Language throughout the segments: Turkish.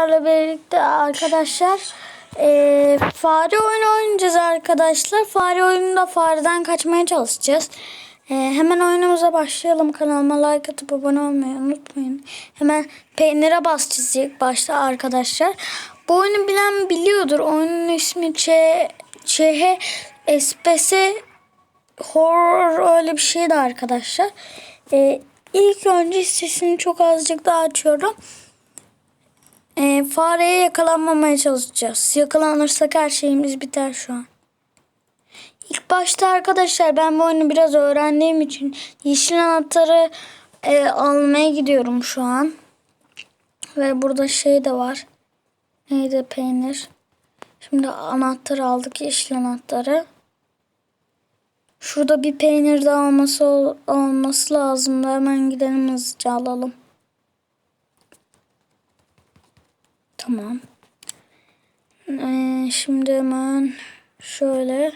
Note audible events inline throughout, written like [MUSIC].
sizlerle birlikte arkadaşlar eee, fare oyunu oynayacağız arkadaşlar. Fare oyununda fareden kaçmaya çalışacağız. Eee, hemen oyunumuza başlayalım. Kanalıma like atıp abone olmayı unutmayın. Hemen peynire basacağız ilk başta arkadaşlar. Bu oyunu bilen biliyordur. Oyunun ismi Ç ÇH SPS Horror öyle bir şeydi arkadaşlar. Eee ilk önce sesini çok azıcık daha açıyorum. Ee, fareye yakalanmamaya çalışacağız. Yakalanırsak her şeyimiz biter şu an. İlk başta arkadaşlar ben bu oyunu biraz öğrendiğim için yeşil anahtarı e, almaya gidiyorum şu an. Ve burada şey de var. Neydi peynir. Şimdi anahtarı aldık yeşil anahtarı. Şurada bir peynir daha olması, olması lazım. Hemen gidelim hızlıca alalım. Tamam. Ee, şimdi hemen şöyle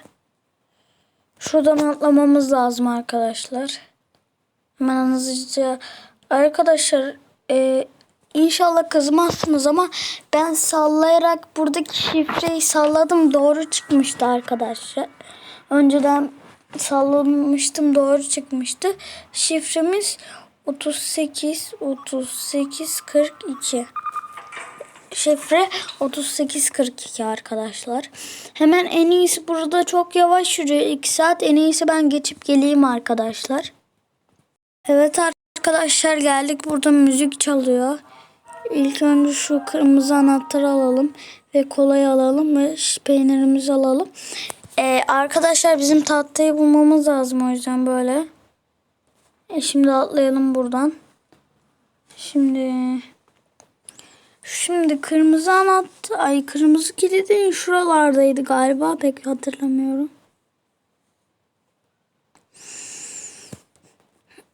şuradan atlamamız lazım arkadaşlar. Hemen hızlıca arkadaşlar e, inşallah kızmazsınız ama ben sallayarak buradaki şifreyi salladım doğru çıkmıştı arkadaşlar. Önceden sallamıştım doğru çıkmıştı. Şifremiz 38 38 42 şifre 3842 arkadaşlar. Hemen en iyisi burada çok yavaş yürüyor. 2 saat en iyisi ben geçip geleyim arkadaşlar. Evet arkadaşlar geldik. Burada müzik çalıyor. İlk önce şu kırmızı anahtarı alalım. Ve kolayı alalım ve peynirimizi alalım. Ee, arkadaşlar bizim tahtayı bulmamız lazım o yüzden böyle. E, şimdi atlayalım buradan. Şimdi... Şimdi kırmızı anahtar, ay kırmızı kilidin şuralardaydı galiba pek hatırlamıyorum.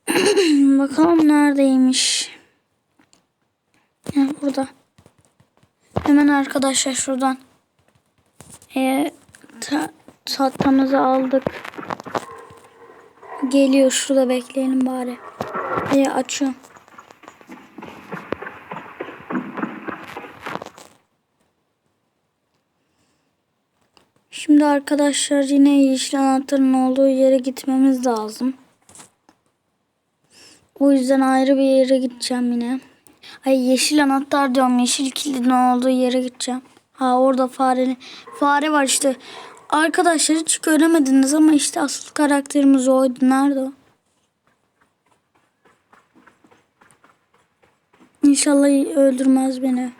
[CLEARS THROAT] Bakalım neredeymiş. Ha, burada. Hemen arkadaşlar şuradan. E, ta, tahtamızı aldık. Geliyor şurada bekleyelim bari. E, açıyorum. Şimdi arkadaşlar yine yeşil anahtarın olduğu yere gitmemiz lazım. O yüzden ayrı bir yere gideceğim yine. Ay yeşil anahtar diyorum. Yeşil kilidin olduğu yere gideceğim. Ha orada fare, fare var işte. Arkadaşlar hiç göremediniz ama işte asıl karakterimiz oydu. Nerede o? İnşallah öldürmez beni.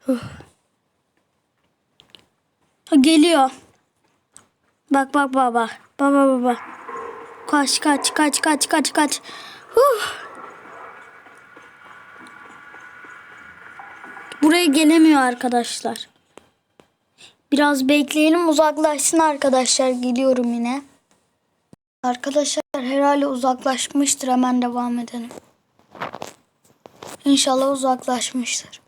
Huh. Geliyor. Bak bak baba. Baba baba. Kaç kaç kaç kaç kaç kaç. Huh. Buraya gelemiyor arkadaşlar. Biraz bekleyelim uzaklaşsın arkadaşlar. Geliyorum yine. Arkadaşlar herhalde uzaklaşmıştır. Hemen devam edelim. İnşallah uzaklaşmıştır.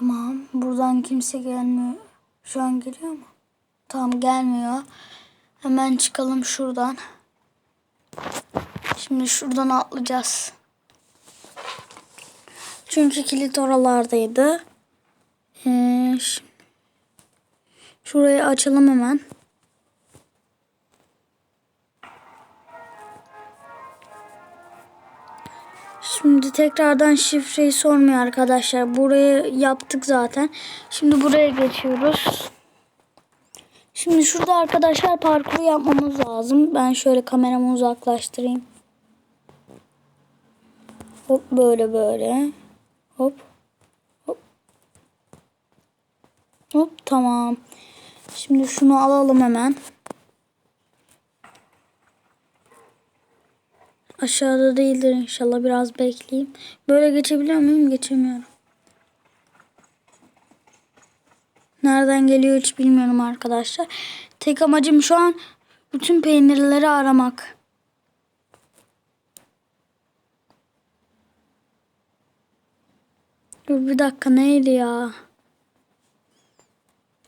Tamam. Buradan kimse gelmiyor. Şu an geliyor mu? Tamam gelmiyor. Hemen çıkalım şuradan. Şimdi şuradan atlayacağız. Çünkü kilit oralardaydı. Ee, şurayı açalım hemen. Şimdi tekrardan şifreyi sormuyor arkadaşlar. Burayı yaptık zaten. Şimdi buraya geçiyoruz. Şimdi şurada arkadaşlar parkuru yapmamız lazım. Ben şöyle kameramı uzaklaştırayım. Hop böyle böyle. Hop. Hop. Hop tamam. Şimdi şunu alalım hemen. Aşağıda değildir inşallah. Biraz bekleyeyim. Böyle geçebiliyor muyum? Geçemiyorum. Nereden geliyor hiç bilmiyorum arkadaşlar. Tek amacım şu an bütün peynirleri aramak. Dur bir dakika neydi ya?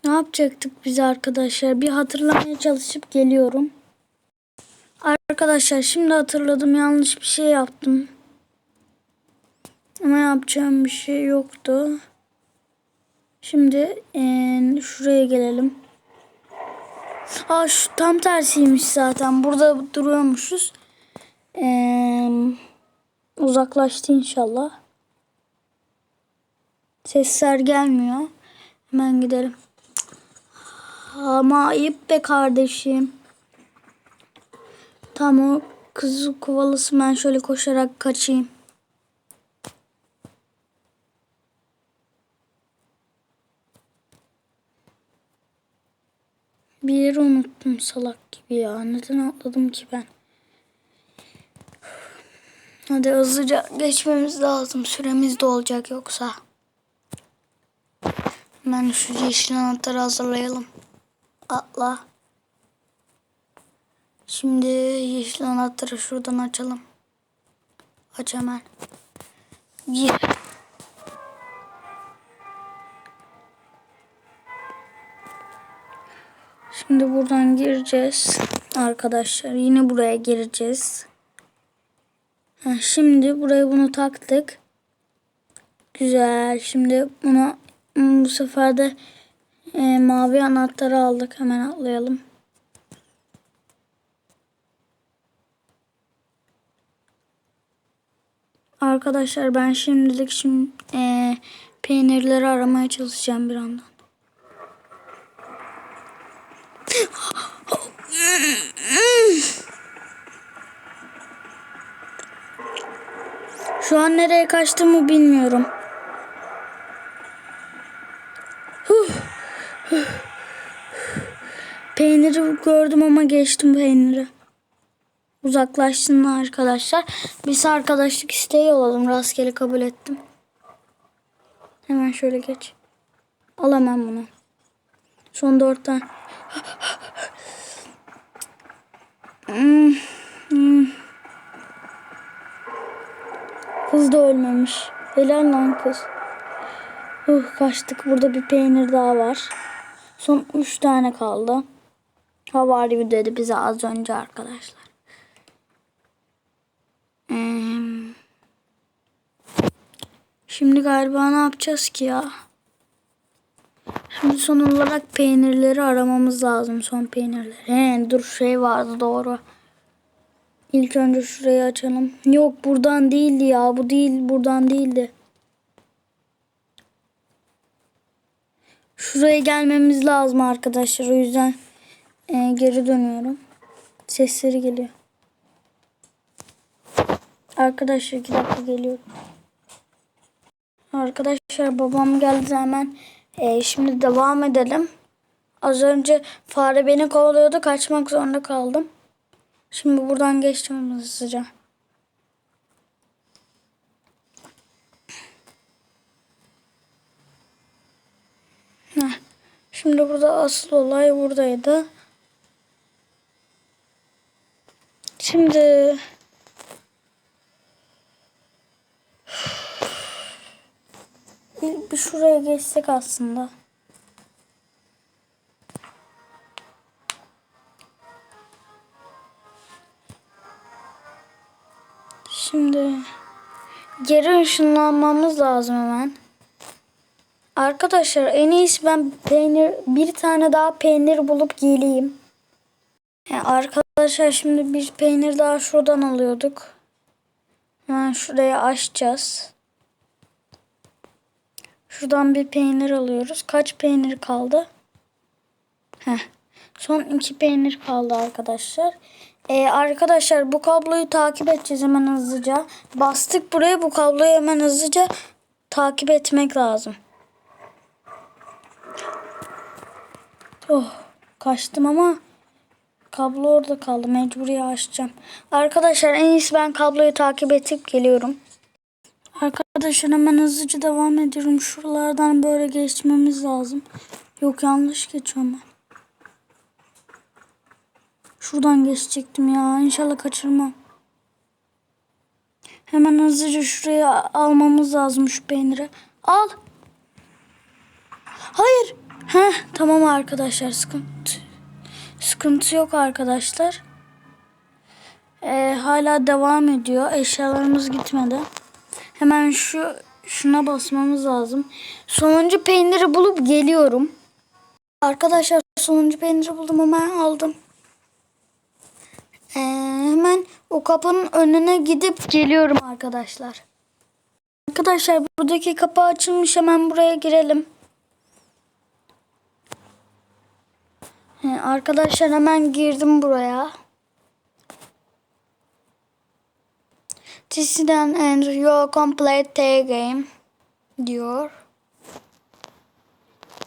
Ne yapacaktık biz arkadaşlar? Bir hatırlamaya çalışıp geliyorum. Arkadaşlar şimdi hatırladım yanlış bir şey yaptım. Ama yapacağım bir şey yoktu. Şimdi eee, şuraya gelelim. Aa şu tam tersiymiş zaten. Burada duruyormuşuz. Eee, uzaklaştı inşallah. Sesler gelmiyor. Hemen gidelim. Ama ayıp be kardeşim. Tamam o kızı kovalasın ben şöyle koşarak kaçayım. Bir yeri unuttum salak gibi ya. Neden atladım ki ben? Hadi hızlıca geçmemiz lazım. Süremiz de olacak yoksa. Hemen şu yeşil anahtarı hazırlayalım. Atla. Şimdi yeşil anahtarı şuradan açalım. Aç hemen. Gir. Şimdi buradan gireceğiz. Arkadaşlar yine buraya gireceğiz. Şimdi buraya bunu taktık. Güzel. Şimdi hmm, bu sefer de e, mavi anahtarı aldık. Hemen atlayalım. Arkadaşlar ben şimdilik şimdi e, peynirleri aramaya çalışacağım bir yandan. Şu an nereye kaçtığımı bilmiyorum. Peyniri gördüm ama geçtim peyniri. Uzaklaştın arkadaşlar. Biz arkadaşlık isteği olalım. Rastgele kabul ettim. Hemen şöyle geç. Alamam bunu. Son dört tane. Kız da ölmemiş. Helal lan kız. Uh, kaçtık. Burada bir peynir daha var. Son üç tane kaldı. Havari dedi bize az önce arkadaşlar. Şimdi galiba ne yapacağız ki ya? Şimdi son olarak peynirleri aramamız lazım. Son peynirleri. He, dur şey vardı doğru. İlk önce şurayı açalım. Yok buradan değildi ya. Bu değil buradan değildi. Şuraya gelmemiz lazım arkadaşlar. O yüzden e, geri dönüyorum. Sesleri geliyor. Arkadaşlar iki dakika geliyorum. Arkadaşlar babam geldi hemen. E, şimdi devam edelim. Az önce fare beni kovalıyordu. Kaçmak zorunda kaldım. Şimdi buradan geçtim hızlıca. Heh. Şimdi burada asıl olay buradaydı. Şimdi bir, bir şuraya geçsek aslında. Şimdi geri ışınlanmamız lazım hemen. Arkadaşlar en iyisi ben peynir bir tane daha peynir bulup geleyim. Yani arkadaşlar şimdi bir peynir daha şuradan alıyorduk. Hemen şuraya açacağız. Şuradan bir peynir alıyoruz. Kaç peynir kaldı? Heh. Son iki peynir kaldı arkadaşlar. Ee, arkadaşlar bu kabloyu takip edeceğiz hemen hızlıca. Bastık buraya bu kabloyu hemen hızlıca takip etmek lazım. Oh kaçtım ama kablo orada kaldı. Mecburi açacağım. Arkadaşlar en iyisi ben kabloyu takip edip geliyorum. Arkadaşlar hemen hızlıca devam ediyorum. Şuralardan böyle geçmemiz lazım. Yok yanlış geçiyorum ben. Şuradan geçecektim ya. İnşallah kaçırmam. Hemen hızlıca şuraya almamız lazım şu peyniri. Al. Hayır. Heh, tamam arkadaşlar sıkıntı. Sıkıntı yok arkadaşlar. Ee, hala devam ediyor. Eşyalarımız gitmedi. Hemen şu şuna basmamız lazım. Sonuncu peyniri bulup geliyorum. Arkadaşlar sonuncu peyniri buldum hemen aldım. Ee, hemen o kapının önüne gidip geliyorum arkadaşlar. Arkadaşlar buradaki kapı açılmış hemen buraya girelim. Ee, arkadaşlar hemen girdim buraya. This is an end your complete game diyor.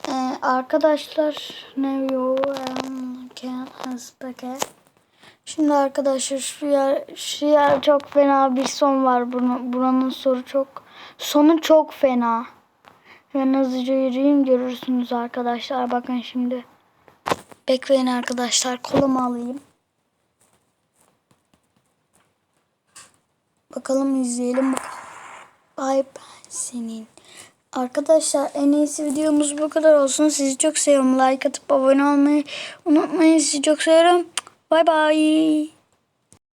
Ee, arkadaşlar ne you can packet. Şimdi arkadaşlar şu yer, şu yer çok fena bir son var. Bunun, buranın soru çok sonu çok fena. Ben hızlıca yürüyeyim görürsünüz arkadaşlar. Bakın şimdi. Bekleyin arkadaşlar. Kolumu alayım. Bakalım izleyelim bakalım. Ay ben senin. Arkadaşlar en iyisi videomuz bu kadar olsun. Sizi çok seviyorum. Like atıp abone olmayı unutmayın. Sizi çok seviyorum. Bay bay.